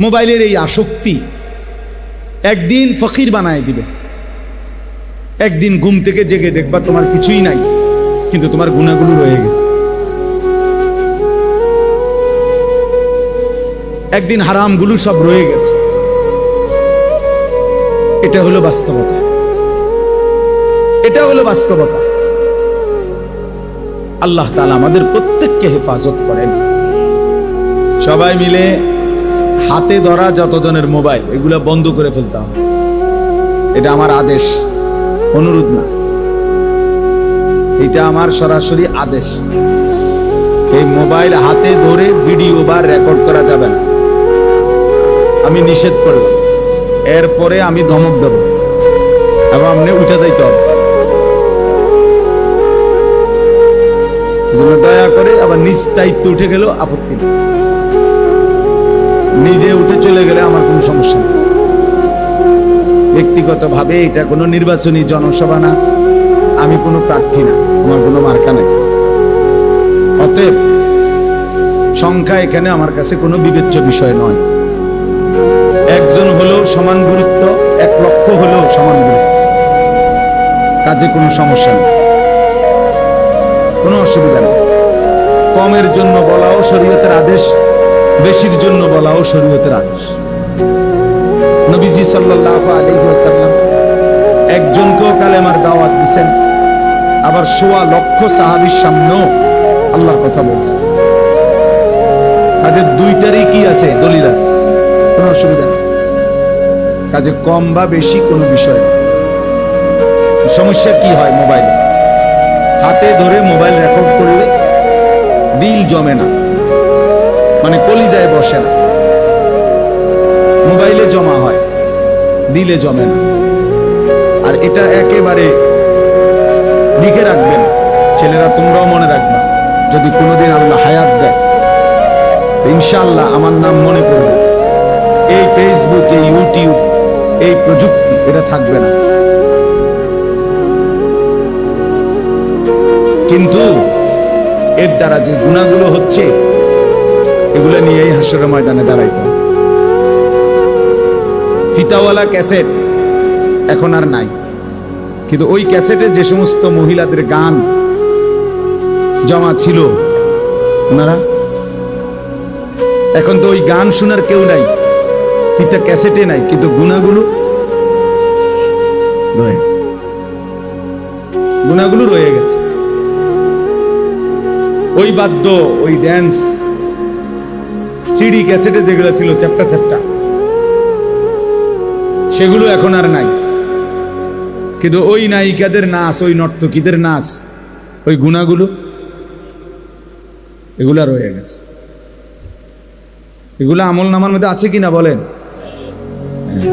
মোবাইলের এই আসক্তি একদিন ফকির বানায় দিবে। একদিন ঘুম থেকে জেগে দেখবা তোমার কিছুই নাই, কিন্তু তোমার গুণাগুলো রয়ে গেছে। একদিন হারামগুলো সব রয়ে গেছে। এটা হলো বাস্তবতা। এটা হলো বাস্তবতা। আল্লাহ তাআলা আমাদের প্রত্যেককে হেফাজত করেন। সবাই মিলে হাতে ধরা যতজনের মোবাইল, এগুলো বন্ধ করে ফেলতে হবে। এটা আমার আদেশ, অনুরোধ না। এটা আমার সরাসরি আদেশ। এই মোবাইল হাতে ধরে ভিডিও বা রেকর্ড করা যাবে না। আমি নিষেধ করলাম। এরপরে আমি ধমক দেব। এবং আপনি উঠে যাইতে হবে। দয়া করে আবার নিজ দায়িত্ব উঠে গেল আপত্তি নেই। নিজে উঠে চলে গেলে আমার কোনো সমস্যা নেই। ব্যক্তিগতভাবে এটা কোনো নির্বাচনী জনসভা না, আমি কোনো প্রার্থী না, আমার কোনো মার্কা নেই। অতএব সংখ্যা এখানে আমার কাছে কোনো বিবেচ্য বিষয় নয়। একজন হলেও সমান গুরুত্ব, এক লক্ষ হলেও সমান গুরুত্ব। কাজে কোনো সমস্যা নেই। কোনো অসুবিধা নেই। কমের জন্য বলাও শরীয়তের আদেশ। বেশির জন্য বলাও শরীয়তের আদেশ। নবীজি সাল্লাল্লাহু আলাইহি ওয়াসাল্লাম একজনকেও কালেমার দাওয়াত দিছেন, আবার সোয়া লক্ষ সাহাবীর সামনেও আল্লাহর কথা বলছেন। কাজে দুইটারই কি আছে, দলিল আছে, কোনো অসুবিধা নেই। কাজে কম বা বেশি কোনো বিষয় সমস্যা কি হয় মোবাইলে? হাতে ধরে মোবাইল রেকর্ড করলে দিল জমে না। মানে কলিজায় বসে না। মোবাইলে জমা হয়, দিলে জমে না। আর এটা একেবারে লিখে রাখবেন, ছেলেরা তোমরাও মনে রাখবা, যদি কোনোদিন আল্লাহ হায়াত দেয় ইনশাল্লাহ আমার নাম মনে পড়বে। এই ফেসবুক এই ইউটিউব এই প্রযুক্তি, এটা থাকবে না। কিন্তু এর দ্বারা যে গুণাগুলো হচ্ছে এগুলো নিয়েই হাস্যের ময়দানে দাঁড়াইতে। হবে। ফিতাওয়ালা ক্যাসেট এখন আর নাই। কিন্তু ওই ক্যাসেটে যে সমস্ত মহিলাদের গান জমা ছিল, ওনারা, এখন তো ওই গান শোনার কেউ নাই, ফিতা ক্যাসেটে নাই, কিন্তু গুণাগুলো রয়ে গেছে। গুণাগুলো রয়ে গেছে। ওই বাদ্য, ওই ড্যান্স সিডি, ক্যাসেটে যেগুলো ছিল, চ্যাপটা চ্যাপটা। সেগুলো এখন আর নাই। কিন্তু ওই নায়িকাদের নাচ, ওই নর্তকীদের নাচ, ওই গুণাগুলো, এগুলা রয়ে গেছে। এগুলো আমল নামার মধ্যে আছে কিনা বলেন? হ্যাঁ।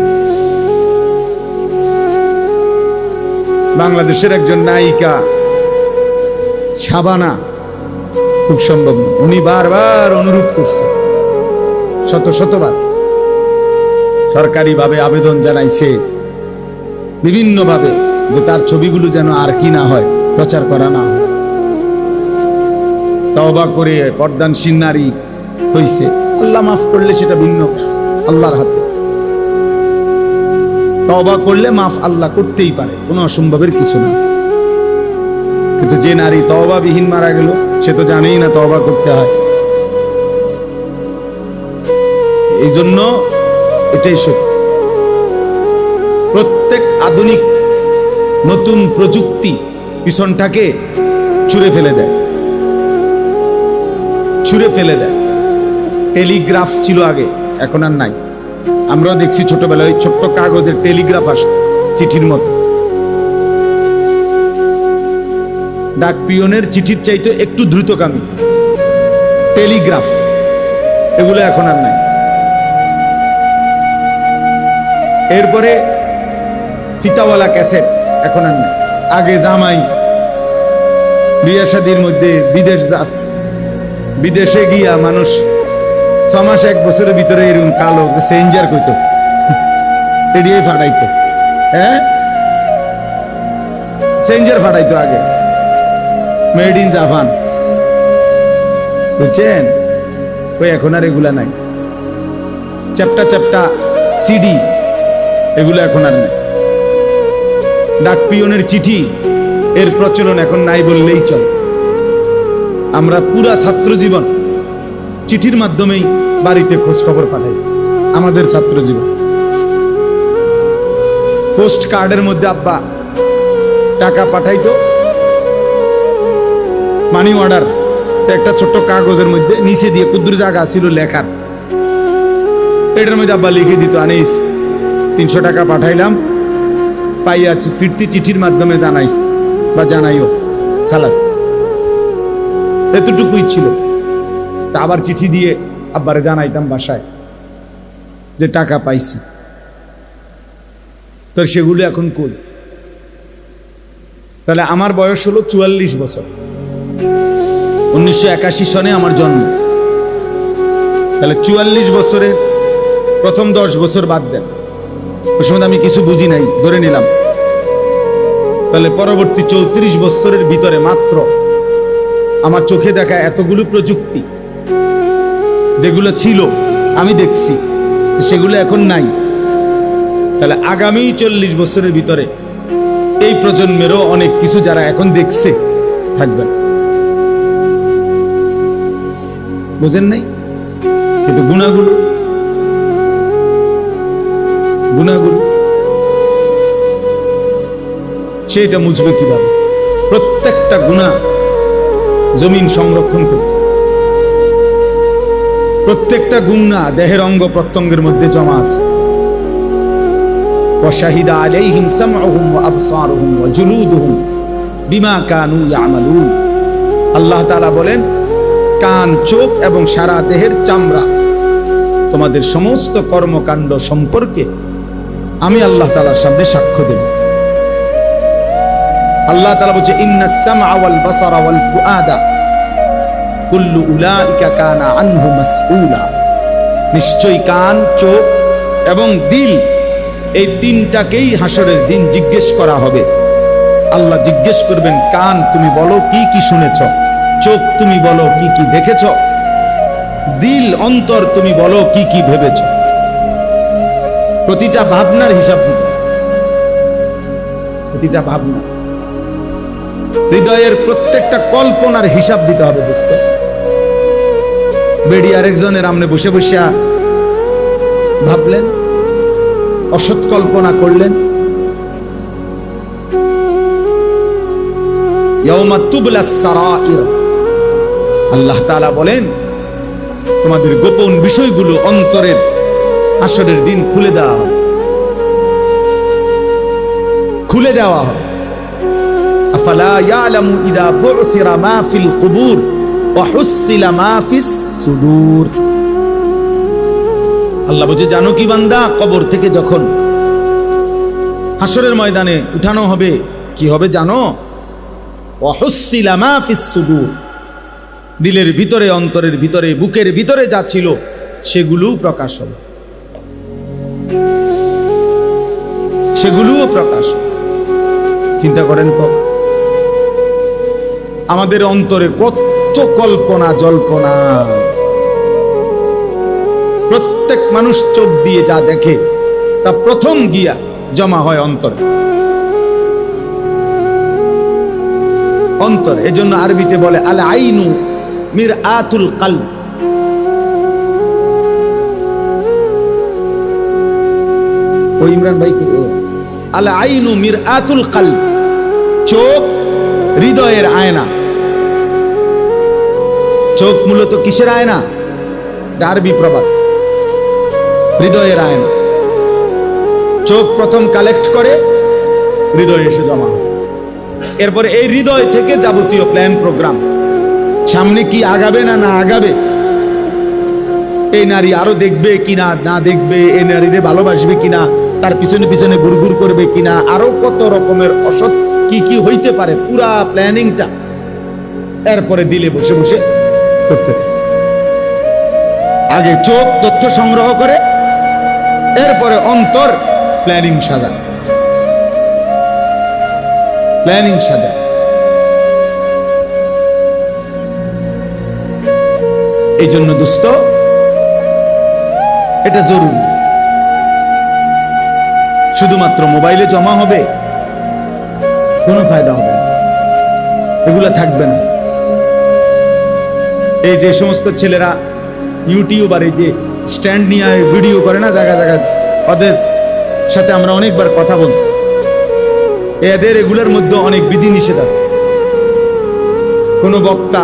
বাংলাদেশের একজন নায়িকা, শাবানা, খুব সম্ভব উনি বারবার অনুরোধ করছে। শত শতবার সরকারিভাবে আবেদন জানাইছে। বিভিন্নভাবে যে তার ছবিগুলো যেন আর কি না হয়, প্রচার করা না হয়। তওবা করে পর্দানসীন নারী হইছে। আল্লাহ মাফ করলে সেটা ভিন্ন আল্লাহর হাতে। তওবা করলে মাফ আল্লাহ করতেই পারে, কোনো অসম্ভবের কিছু না। কিন্তু যে নারী তওবা বিহীন মারা গেল, সে তো জানেই না তওবা করতে হয়। এই জন্য এটাই সত্য। প্রত্যেক আধুনিক নতুন প্রযুক্তি পিছনটাকে ছুঁড়ে ফেলে দেয়। ছুঁড়ে ফেলে দেয়। টেলিগ্রাফ ছিল আগে, এখন আর নাই। আমরাও দেখছি ছোটবেলায় ওই ছোট্ট কাগজের টেলিগ্রাফ আসত চিঠির মতো। ডাক পিয়নের চিঠির চাইতে একটু দ্রুতগামী। টেলিগ্রাফ, এগুলো এখন আর নাই। এরপরে ফিতাওয়ালা ক্যাসেট, এখন আর আগে জামাই, বিয়ে শাদির মধ্যে বিদেশ যা, বিদেশে গিয়া মানুষ ছ মাস এক বছরের ভিতরে এরকম কালো সেঞ্জার করতো রেডিয়ে ফাটাইতো হ্যাঁ? সেঞ্জার ফাটাইতো আগে। মেড ইন জাপান বুঝছেন? ওই এখন আর এগুলা নাই। চ্যাপটা চ্যাপটা সিডি এগুলো এখন আর নেই। ডাক পিয়নের চিঠি, এর প্রচলন এখন নাই বললেই চলে। আমরা পুরা ছাত্র জীবন চিঠির মাধ্যমেই বাড়িতে খোঁজ খবর পাঠাইছি, আমাদের ছাত্র জীবন পোস্ট কার্ডের মধ্যে আব্বা টাকা পাঠাইতো। মানি অর্ডার, একটা ছোট্ট কাগজের মধ্যে নিচে দিয়ে কুদ্দুর জায়গা ছিল লেখার। এটার মধ্যে আব্বা লিখে দিত, আনিস তিনশো টাকা পাঠাইলাম, পাইয়া ফিরতি চিঠির মাধ্যমে জানাইস বা জানাইও, খালাস। এতটুকুই ছিল। তা আবার চিঠি দিয়ে আব্বারে জানাইতাম বাসায় যে টাকা পাইছি। তো সেগুলো এখন কই? তাহলে আমার বয়স হলো চুয়াল্লিশ বছর। উনিশশো একাশি সনে আমার জন্ম। তাহলে চুয়াল্লিশ বছরে প্রথম দশ বছর বাদ দেন। ওই সময় আমি কিছু বুঝি নাই, ধরে নিলাম। তাহলে পরবর্তী চৌত্রিশ বছরের ভিতরে মাত্র আমার চোখে দেখা এতগুলো প্রযুক্তি, যেগুলো ছিল, আমি দেখছি, সেগুলো এখন নাই। তাহলে আগামী চল্লিশ বছরের ভিতরে এই প্রজন্মেরও অনেক কিছু যারা এখন দেখছে, থাকবে। বুঝেন নাই? কিন্তু গুণাগুলো গুণাগুলো সেটা মুছবে কিভাবে প্রত্যেকটা গুণা জমিন সংরক্ষণ করছে প্রত্যেকটা গুণা দেহের অঙ্গ প্রত্যঙ্গের মধ্যে জমা আছে وشهد عليهم سمعهم وابصارهم وجلودهم বিমা কানু ইয়ামালুন আল্লাহ তাআলা বলেন কান চোখ এবং সারা দেহের চামড়া তোমাদের সমস্ত কর্মকাণ্ড সম্পর্কে আমি আল্লাহ তালার সামনে সাক্ষ্য দেব। আল্লাহ তালা বলছে ইন্নাস সামআ ওয়াল বাসারা ওয়াল ফুআদা, কুল্লু উলাইকা কানা আনহু মাসউলা। নিশ্চয়ই কান, চোখ এবং দিল, এই তিনটাকেই হাসরের দিন জিজ্ঞেস করা হবে। আল্লাহ জিজ্ঞেস করবেন, কান তুমি বলো, কি কি শুনেছ? চোখ তুমি বলো, কি কি দেখেছ? দিল, অন্তর তুমি বলো, কি কি ভেবেছ? প্রতিটা ভাবনার হিসাব দিতে প্রতিটা ভাবনা। হৃদয়ের প্রত্যেকটা কল্পনার হিসাব দিতে হবে বুঝতে। বেড়ি আরেকজনের আমনে বসে বসে ভাবলেন, অসৎ কল্পনা করলেন। আল্লাহ তাআলা বলেন, তোমাদের গোপন বিষয়গুলো অন্তরের আসরের দিন খুলে দেওয়া হবে খুলে দেওয়া হবে আফালা ইয়ালামু আল্লাহ বলছে, জানো কি বান্দা, কবর থেকে যখন হাসরের ময়দানে উঠানো হবে, কি হবে জানো? ওয়াহুসিলা মা ফিস সুদূর। দিলের ভিতরে, অন্তরের ভিতরে, বুকের ভিতরে যা ছিল, সেগুলোও প্রকাশ হবে। সেগুলোও প্রকাশ। চিন্তা করেন তো, আমাদের অন্তরে কত কল্পনা, জল্পনা। প্রত্যেক মানুষ চোখ দিয়ে যা দেখে, তা প্রথম গিয়া জমা হয় অন্তরে। অন্তর, এজন্য আরবিতে বলে আল আইনু মির আতুল কাল ও ইমরান ভাই কি? আল আইনু মির আতুল কাল চোখ হৃদয়ের আয়না। চোখ মূলত কিসের আয়না? আরবি প্রবাদ। হৃদয়ের আয়না। চোখ প্রথম কালেক্ট করে হৃদয়ে এসে জমা। এরপরে এই হৃদয় থেকে যাবতীয় প্ল্যান প্রোগ্রাম। সামনে কি আগাবে না না আগাবে? এই নারী আরও দেখবে কিনা না দেখবে? এই নারীরে ভালোবাসবে কিনা তার পিছনে পিছনে গুড়গুড় করবে কিনা, আরও কত রকমের অসৎ কি কি হইতে পারে, পুরা প্ল্যানিংটা এরপরে দিলে বসে বসে করতে থাকে। আগে চোখ তথ্য সংগ্রহ করে, এরপরে অন্তর প্ল্যানিং সাজায় প্ল্যানিং সাজায় এই জন্য দোস্ত, এটা জরুরি। শুধুমাত্র মোবাইলে জমা হবে, কোনো ফায়দা হবে এগুলো থাকবে না। এই যে সমস্ত ছেলেরা ইউটিউবার এই যে স্ট্যান্ড নিয়ে ভিডিও করে না জায়গা জায়গায়, ওদের সাথে আমরা অনেকবার কথা বলছি। এদের এগুলোর মধ্যে অনেক বিধি নিষেধ আছে। কোনো বক্তা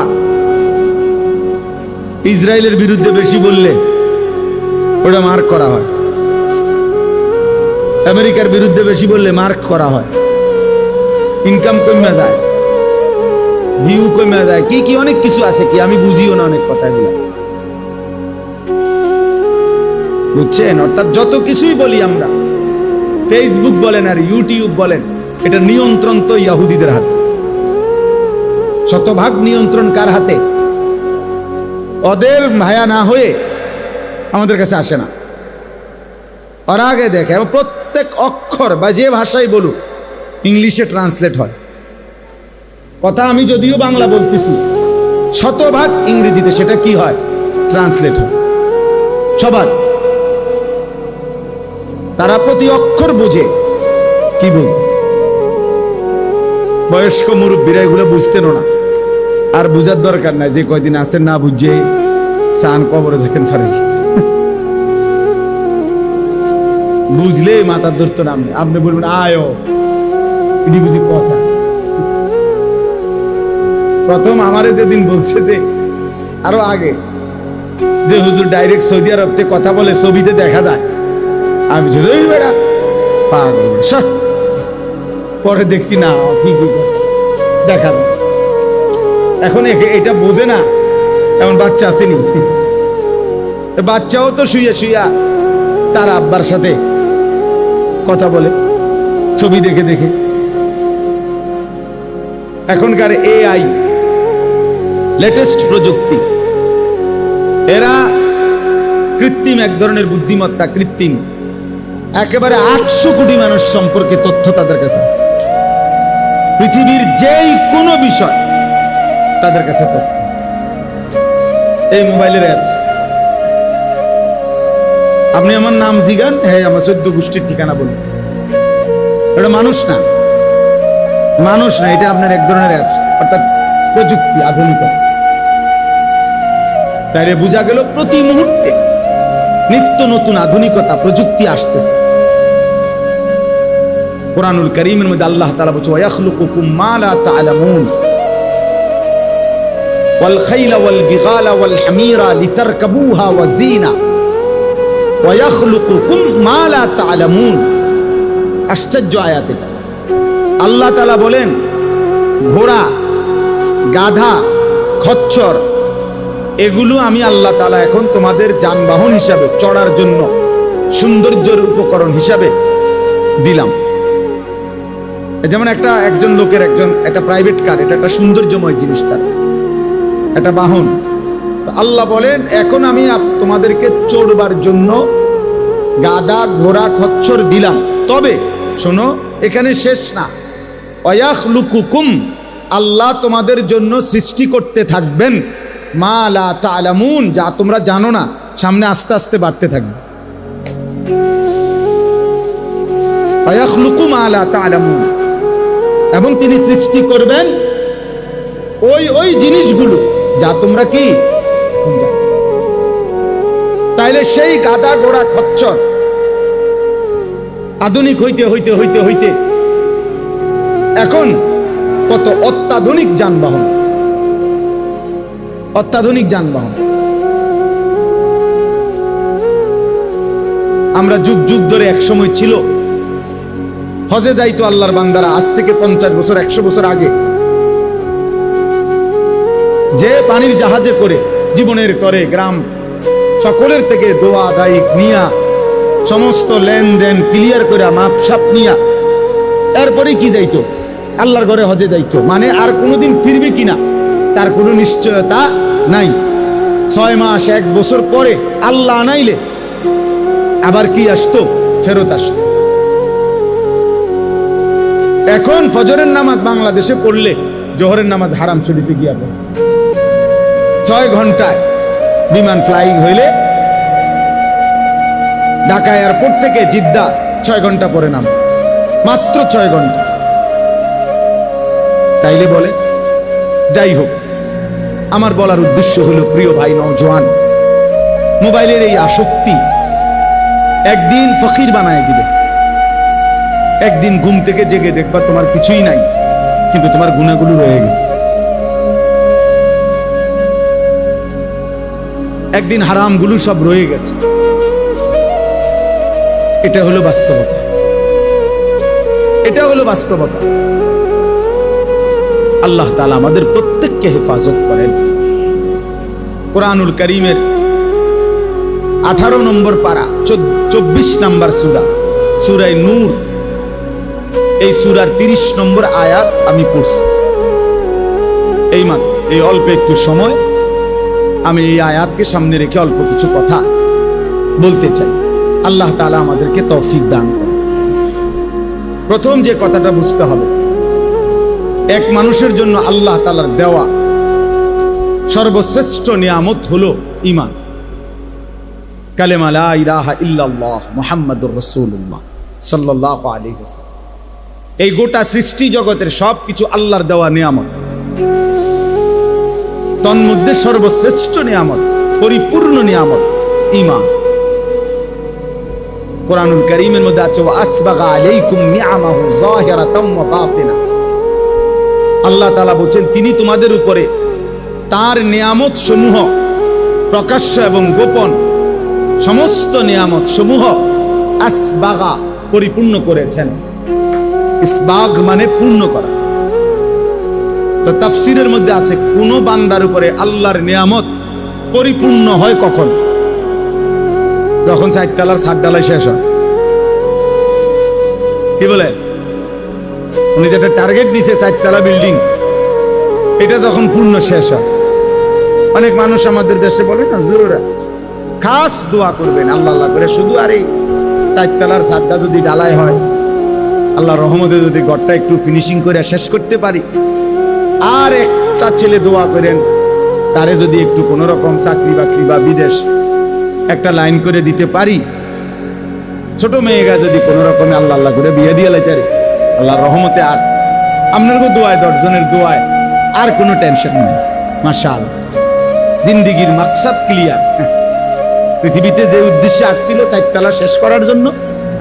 ইসরায়েলের বিরুদ্ধে বেশি বললে ওটা মার্ক করা হয়। আমেরিকার বিরুদ্ধে বেশি বললে মার্ক করা হয়। ইনকাম কমে যায় ভিউ কমে যায়, কি কি অনেক কিছু আছে কি আমি বুঝিও না অনেক কথাগুলো। বুঝছেন? অর্থাৎ যত কিছুই বলি আমরা ফেসবুক বলেন আর ইউটিউব বলেন, এটা নিয়ন্ত্রণ তো ইয়াহুদিদের হাতে। শতভাগ নিয়ন্ত্রণ কার হাতে? ওদের মায়া না হয়ে আমাদের কাছে আসে না। ওরা আগে দেখে, এবং প্রত্যেক অক্ষর বা যে ভাষাই বলুক, ইংলিশে ট্রান্সলেট হয়। কথা আমি যদিও বাংলা বলতেছি, শতভাগ ইংরেজিতে সেটা কি হয়? ট্রান্সলেট হয়। সবার। তারা প্রতি অক্ষর বোঝে কি বলতেছে। বয়স্ক মুরব্বীরা এগুলো বুঝতেনও না। আর বুঝার দরকার নাই যে কয়দিন আছেন না বুঝে সান কবরে যেতেন পারে বুঝলে মাথার ধরতো না আপনি বলবেন, আয়। এটি বুঝি কথা। প্রথম আমারে যেদিন বলছে যে, আরও আগে, যে হুজুর ডাইরেক্ট সৌদি আরব থেকে কথা বলে ছবিতে দেখা যায়, আমি পরে দেখছি, না কথা। দেখা এখন এটা বোঝে না, এমন বাচ্চা আসেনি। বাচ্চাও তো শুইয়া শুইয়া তার আব্বার সাথে কথা বলে, ছবি দেখে দেখে। এখনকার এআই লেটেস্ট প্রযুক্তি, এরা কৃত্রিম এক ধরনের বুদ্ধিমত্তা, কৃত্রিম। একেবারে আটশো কোটি মানুষ সম্পর্কে তথ্য তাদের কাছে আছে। পৃথিবীর যেই কোনো বিষয় তাদের কাছে তথ্য এই মোবাইলের অ্যাপস আপনি আমার নাম জিগান হ্যাঁ আমার চোদ্দ গোষ্ঠীর ঠিকানা বলুন। এটা মানুষ না। মানুষ না, এটা আপনার এক ধরনের অ্যাপস অর্থাৎ প্রযুক্তি আধুনিকতা তাইলে বোঝা গেল প্রতি মুহূর্তে নিত্য নতুন আধুনিকতা, প্রযুক্তি আসতেছে। কোরআনুল করিমের মধ্যে আল্লাহ তাআলা বলছে ওয়াখলুকুকুম মা লা ওয়াল খাইলা ওয়াল বিগালা ওয়াল হামিরা লিতারকাবুহা ওয়া জিনা আশ্চর্য আয়াত এটা। আল্লাহ তাআলা বলেন, ঘোড়া, গাধা, খচ্চর, এগুলো আমি আল্লাহ তালা এখন তোমাদের যানবাহন হিসাবে, চড়ার জন্য, সৌন্দর্যের উপকরণ হিসাবে দিলাম। যেমন একটা একজন লোকের একজন, একটা প্রাইভেট কার এটা একটা সৌন্দর্যময় জিনিস তার। একটা বাহন আল্লাহ বলেন, এখন আমি তোমাদেরকে চড়বার জন্য গাদা, ঘোড়া, খচ্চর দিলাম। তবে শোনো, এখানে শেষ না। অয়াখ লুকুকুম আল্লাহ তোমাদের জন্য সৃষ্টি করতে থাকবেন। মা লা তালামুন যা তোমরা জানো না, সামনে আস্তে আস্তে বাড়তে থাকবে। অয়াখলুকু মা লা তালামুন এবং তিনি সৃষ্টি করবেন ওই ওই জিনিসগুলো, যা তোমরা কি তাইলে সেই গাদা গোড়া খচ্চর। আধুনিক হইতে হইতে হইতে হইতে। এখন কত অত্যাধুনিক যানবাহন। অত্যাধুনিক যানবাহন। আমরা যুগ যুগ ধরে এক সময় ছিল। হজে যাইতো আল্লাহর বান্দারা আজ থেকে পঞ্চাশ বছর একশো বছর আগে। যে পানির জাহাজে করে জীবনের তরে গ্রাম সকলের থেকে দোয়া দায়িক নিয়া, সমস্ত লেনদেন ক্লিয়ার করে মাপ সাপ নিয়া। এরপরে কি যাইতো? আল্লাহর ঘরে হজে যাইতো। মানে আর কোনোদিন ফিরবে কিনা, তার কোনো নিশ্চয়তা নাই। ছয় মাস, এক বছর পরে আল্লাহ আনাইলে, আবার কি আসতো? ফেরত আসতো। এখন ফজরের নামাজ বাংলাদেশে পড়লে জোহরের নামাজ হারাম শরীফে গিয়া পড়ে। ছয় ঘন্টায় বিমান ফ্লাইং হইলে ঢাকা এয়ারপোর্ট থেকে জিদ্দা ছয় ঘণ্টা পরে নাম। মাত্র ছয় ঘণ্টা। তাইলে বলে, যাই হোক, আমার বলার উদ্দেশ্য হলো, প্রিয় ভাই নওজোয়ান, মোবাইলের এই আসক্তি একদিন ফকির বানায় দিবে। একদিন ঘুম থেকে জেগে দেখবা তোমার কিছুই নাই, কিন্তু তোমার গুণাগুলো রয়ে গেছে। একদিন হারামগুলো সব রয়ে গেছে। এটা হলো বাস্তবতা। এটা হলো বাস্তবতা। আল্লাহ তালা আমাদের প্রত্যেককে হেফাজত করেন। কোরআনুল করিমের আঠারো নম্বর পারা চব্বিশ নম্বর সুরা সুরাই নূর। এই সুরার তিরিশ নম্বর আয়াত আমি পড়ছি। এই মাত্র, এই অল্প একটু সময়। আমি এই আয়াতকে সামনে রেখে অল্প কিছু কথা বলতে চাই। আল্লাহ তালা আমাদেরকে তৌফিক দান করে প্রথম যে কথাটা বুঝতে হবে, এক মানুষের জন্য আল্লাহ তালার দেওয়া সর্বশ্রেষ্ঠ নিয়ামত হলো ইমান ইল্লাল্লাহ এই গোটা সৃষ্টি জগতের সব কিছু আল্লাহর দেওয়া নিয়ামত। তন্মধ্যে সর্বশ্রেষ্ঠ নিয়ামত, পরিপূর্ণ নিয়ামত ইমান কোরআনুল করিমের মধ্যে আছে আসবাগা আলাইকুম নিয়ামাহু যাহিরাতাম ওয়া বাতিনা। আল্লাহ তাআলা বলছেন, তিনি তোমাদের উপরে তার নিয়ামত সমূহ প্রকাশ্য এবং গোপন সমস্ত নিয়ামত সমূহ আসবাগা পরিপূর্ণ করেছেন। ইসবাগ মানে পূর্ণ করা। তো তাফসিরের মধ্যে আছে, কোন বান্দার উপরে আল্লাহর নিয়ামত পরিপূর্ণ হয় কখন? যখন চারতলার সাত ডালাই শেষ হয়। কি বলে? উনি যেটা টার্গেট নিছে চারতলা বিল্ডিং এটা যখন পূর্ণ শেষ হয়। অনেক মানুষ আমাদের দেশে বলে না জোরা খাস দোয়া করবেন, আল্লাহ আল্লাহ করে। শুধু আর এই চারতলার সাতটা যদি ডালাই হয় আল্লাহ রহমতে যদি ঘরটা একটু ফিনিশিং করে শেষ করতে পারি আর একটা ছেলে দোয়া করেন, তারে যদি একটু কোনো রকম চাকরি বাকরি বা বিদেশ একটা লাইন করে দিতে পারি? ছোট মেয়েগা যদি কোনো রকমে আল্লাহ আল্লাহ করে বিয়ে দিয়ে লাইতে আল্লাহর রহমতে আর। আপনার দোয়ায়, দশজনের দোয়ায় আর কোনো টেনশন নেই, মাশাল। জিন্দিগির মাকসাদ ক্লিয়ার। পৃথিবীতে যে উদ্দেশ্যে আসছিল চারতলা শেষ করার জন্য,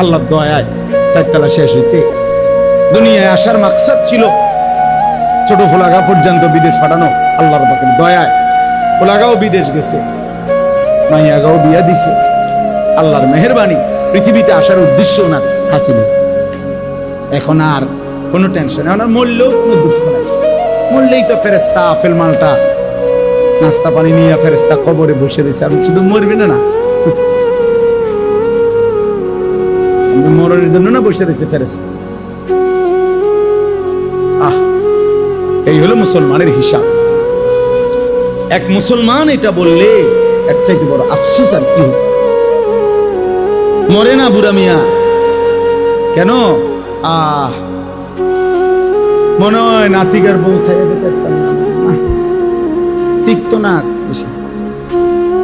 আল্লাহর দয়ায় চারতলা শেষ হয়েছে দুনিয়ায় আসার মাকসাদ ছিল ছোট ফোলাগা পর্যন্ত বিদেশ পাঠানো আল্লাহর পাকের দয়ায়। ফোলাগাও বিদেশ গেছে, মাইয়াগাও বিয়া দিছে। আল্লাহর মেহরবানি পৃথিবীতে আসার উদ্দেশ্য ওনার হাসিল এখন আর কোনো টেনশন ওনার মরলেও দুঃখ নাই। মরলেই তো ফেরেস্তা আফেল মালটা, নাস্তা পানি নিয়ে ফেরেস্তা কবরে বসে রয়েছে। আপনি শুধু মরবে না না। মরণের জন্য না বসে রয়েছে ফেরেস্তা এই হলো মুসলমানের হিসাব। এক মুসলমান এটা বললে এর চাইতে বড় আফসোস আর কি মরে না বুড়া মিয়া। কেন? আহ, মনে হয় নাতিকার বউ ছাইয়া টিকতো না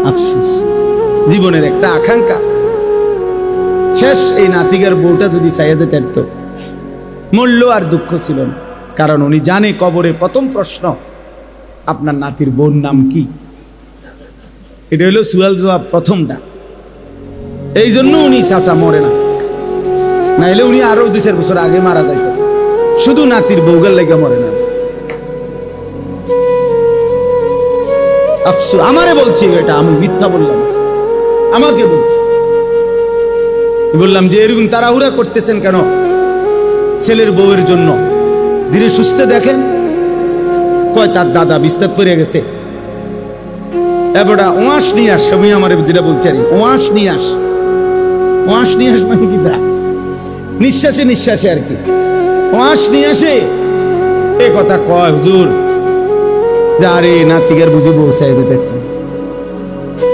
আফসোস। জীবনের একটা আকাঙ্ক্ষা। শেষ এই নাতিকার বউটা যদি চাইয়া যেতে মূল্য আর দুঃখ ছিল না। কারণ উনি জানে কবরে প্রথম প্রশ্ন, আপনার নাতির বোন নাম কি? এটা হলো সুয়াল জবাব প্রথমটা। এই জন্য উনি চাচা মরে না। নাইলে উনি আরও দুই চার বছর আগে মারা যাইত। শুধু নাতির বউগার লেগে মরে না। আফসু আমারে বলছি এটা, আমি মিথ্যা বললাম। আমাকে বলছি। বললাম যে, এরকম তাড়াহুড়া করতেছেন কেন ছেলের বউয়ের জন্য? ধীরে সুস্থে দেখেন। কয় তার দাদা বিস্তার পড়ে গেছে। এবারটা ওয়াশ নিয়ে আস আমি আমার যেটা বলছি আর ওয়াশ নিয়ে আস। ওয়াশ নিয়ে আস মানে কি দা? নিঃশ্বাসে নিঃশ্বাসে আর কি। ওয়াশ নিয়ে আসে। এ কথা কয় হুজুর। যে আরে নাতিকার বুঝি পৌঁছায় যেতে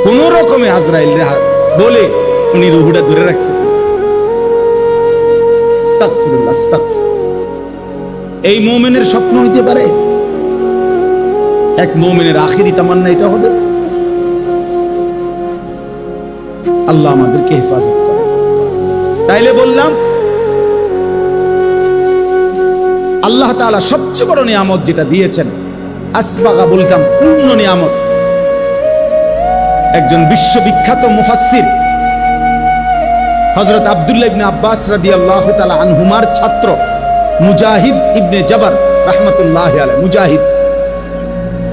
কোন রকমে আজরাইল বলে উনি রুহুটা ধরে রাখছে। আস্তাগফিরুল্লাহ, আস্তাগফির। এই মোমেনের স্বপ্ন হইতে পারে? এক মোমেনের আখিরি তামান্না এটা হবে। আল্লাহ আমাদেরকে হেফাজত করে। তাইলে বললাম, আল্লাহ তাআলা সবচেয়ে বড় নিয়ামত যেটা দিয়েছেন, আসবাগা বলতাম পূর্ণ নিয়ামত। একজন বিশ্ববিখ্যাত মুফাসসির হজরত আব্দুল্লাহ ইবনে আব্বাস রাদিয়াল্লাহু তাআলা আনহুমার ছাত্র মুজাহিদ ইবনে জবর রাহমাতুল্লাহ আলাইহি, মুজাহিদ।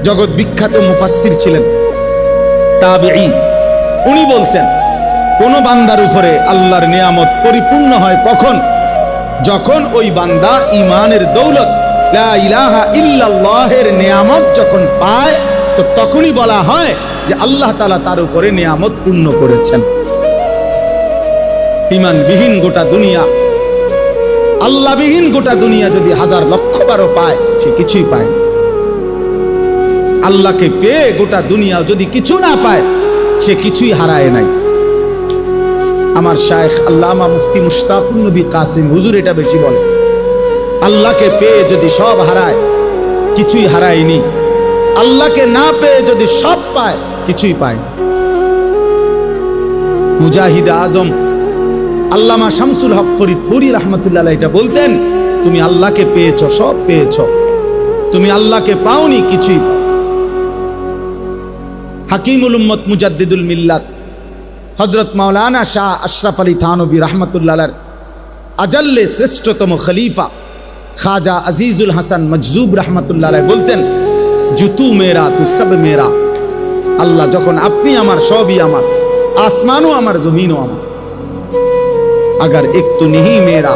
জগৎ বিখ্যাত মুফাসসির ছিলেন, তাবিঈ। উনি বলছেন, কোন বান্দার উপরে আল্লাহর নিয়ামত পরিপূর্ণ হয় কখন? যখন ওই বান্দা ইমানের দৌলত ইল্লাল্লাহের নিয়ামত যখন পায়, তো তখনই বলা হয় যে আল্লাহ তাআলা তার উপরে নিয়ামত পূর্ণ করেছেন। ইমানবিহীন গোটা দুনিয়া আল্লাহবিহীন গোটা দুনিয়া যদি হাজার লক্ষ বারো পায়, সে কিছুই পায় না। আল্লাহকে পেয়ে গোটা দুনিয়া যদি কিছু না পায়, সে কিছুই হারায় নাই। আমার শায়েখ আল্লামা মুফতি মুশতাকুন নবী কাসিম হুজুর এটা বেশি বলে। আল্লাহকে পেয়ে যদি সব হারায়, কিছুই হারায়নি। আল্লাহকে না পেয়ে যদি সব পায়, কিছুই পায়। মুজাহিদ আজম আল্লামা শামসুল হক ফরিদপুরি রহমতুল্লাহ এটা বলতেন, তুমি আল্লাহকে পেয়েছ, সব পেয়েছ। তুমি আল্লাহকে পাওনি কিছুই হাকিমুল উম্মত মুজাদ্দিদুল মিল্লাত হজরত মাওলানা শাহ আশরাফ আলী থানবী রহমতুল্লাহ আজাল্লে শ্রেষ্ঠতম খলিফা খাজা আজিজুল হাসান মজজুব রহমতুল্লাহ বলতেন, জুতু মেরা, তু সব মেরা। আল্লাহ যখন আপনি আমার, সবই আমার। আসমানও আমার, জমিনও আমার। আগার এক তো নেহি মেয়েরা,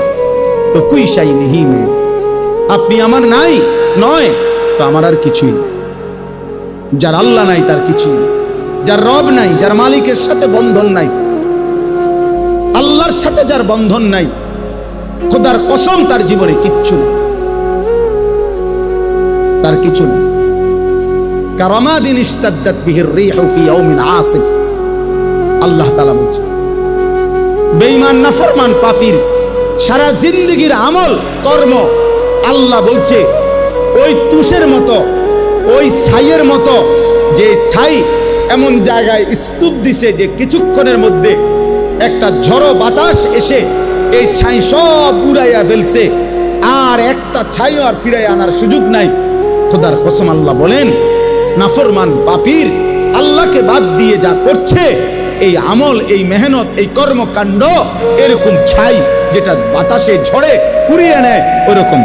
তো কুইশাই নেহি মেয়ে। আপনি আমার নাই, নয়, তো আমার আর কিছুই যার আল্লাহ নাই, তার কিছুই যার রব নাই, যার মালিকের সাথে বন্ধন নাই। আল্লাহর সাথে যার বন্ধন নাই, খোদার কসম তার জীবনে কিচ্ছু তার কিছু নেই। কারমাদিন ইস্তাদ্দাত বিহির রিহু ফি ইয়াউমিন আসিফ। আল্লাহ তাআলা বলছেন বেঈমান, নাফরমান পাপীর সারা জিন্দগির আমল, কর্ম আল্লাহ বলছে, ওই তুষের মতো, ওই ছাইয়ের মতো, যে ছাই এমন জায়গায় স্তূপ দিছে যে কিছুক্ষণের মধ্যে একটা ঝড়ো বাতাস এসে এই ছাই সব উড়াইয়া ফেলছে। আর একটা ছাইও আর ফিরাই আনার সুযোগ নাই। খোদার কসম আল্লাহ বলেন, নাফরমান পাপীর আল্লাহকে বাদ দিয়ে যা করছে এই আমল, এই মেহনত, এই কর্মকাণ্ড এরকম ছাই যেটা বাতাসে ঝড়ে পুড়িয়ে নেয়, ওরকম।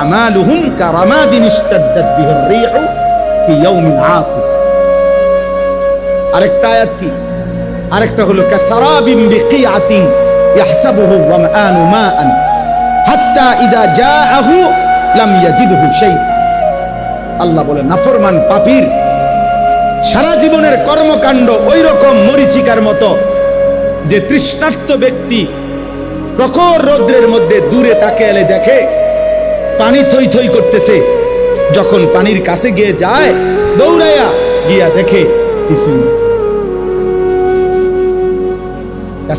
আমালুহুম কারামাদিন বিহির রিহু ফি ইয়াউমিন আসিফ। আরেকটা আয়াত কি? আরেকটা হলো, কাসারাবিন বিকিআতিন ইয়াহসাবুহু মাআন হাত্তা ইযা জাআহু লাম ইয়াজিদহু আল্লাহ বলে, নাফরমান পাপীর সারা জীবনের কর্মকাণ্ড ওই রকম মরিচিকার মতো যে তৃষ্ণার্ত ব্যক্তি প্রখর রৌদ্রের মধ্যে দূরে তাকে এলে দেখে পানি থই থই করতেছে। যখন পানির কাছে গিয়ে যায়, দৌড়াইয়া গিয়া দেখে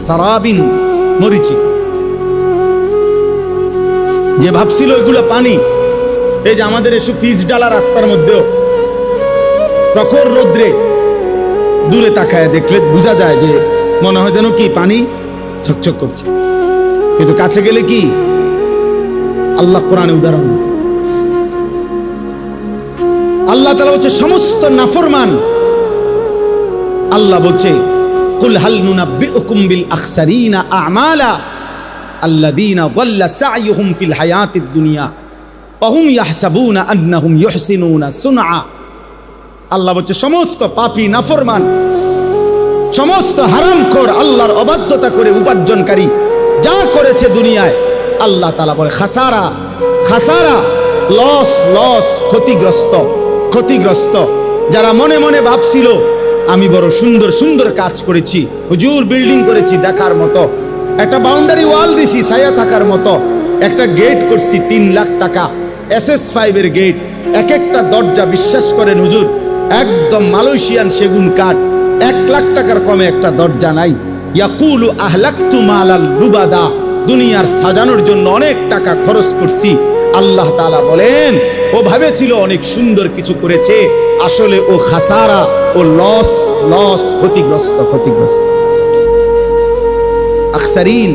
সারাবিন মরিচি যে ভাবছিল ওইগুলো পানি, এই যে আমাদের এসব ফিজ ডালা রাস্তার মধ্যেও প্রখর রৌদ্রে দূরে তাকায় দেখলে বোঝা যায় যে মনে হয় যেন কি পানি ছকছক করছে। কিন্তু কাছে গেলে কি? আল্লাহ কোরআনে উদাহরণ আছে আল্লাহ তালা হচ্ছে সমস্ত নাফরমান। আল্লাহ বলছে, কুল হাল নুনাব্বিউকুম বিল আখসারিনা আমালা আল্লাযীনা যাল্লা সাইয়ুহুম ফিল হায়াতিদ দুনিয়া। অহুম হুম ইয়াহসাবুনা আন্নাহুম ইউহসিনুনা সুনা আল্লাহ বলছে, সমস্ত পাপী নাফরমান, সমস্ত হারামখোর আল্লাহর অবাধ্যতা করে উপার্জনকারী, যা করেছে দুনিয়ায়, আল্লাহ তালা বলে, খাসারা খাসারা, লস লস, ক্ষতিগ্রস্ত ক্ষতিগ্রস্ত। যারা মনে মনে ভাবছিল, আমি বড় সুন্দর সুন্দর কাজ করেছি, হুজুর বিল্ডিং করেছি দেখার মতো, একটা বাউন্ডারি ওয়াল দিছি, ছায়া থাকার মতো, একটা গেট করছি তিন লাখ টাকা এস এস ফাইভের গেট, এক একটা দরজা বিশ্বাস করেন হুজুর। একদম মালয়েশিয়ান সেগুন কাঠ, এক লাখ টাকার কমে একটা দরজা নাই। ইয়াকুলু আহলাক্তু মালাল লুবাদা, দুনিয়ার সাজানোর জন্য অনেক টাকা খরচ করছি। আল্লাহ তাআলা বলেন, ও ভাবেছিল অনেক সুন্দর কিছু করেছে, আসলে ও খাসারা, ও লস লস, ক্ষতিগ্রস্ত ক্ষতিগ্রস্ত। আকসারিন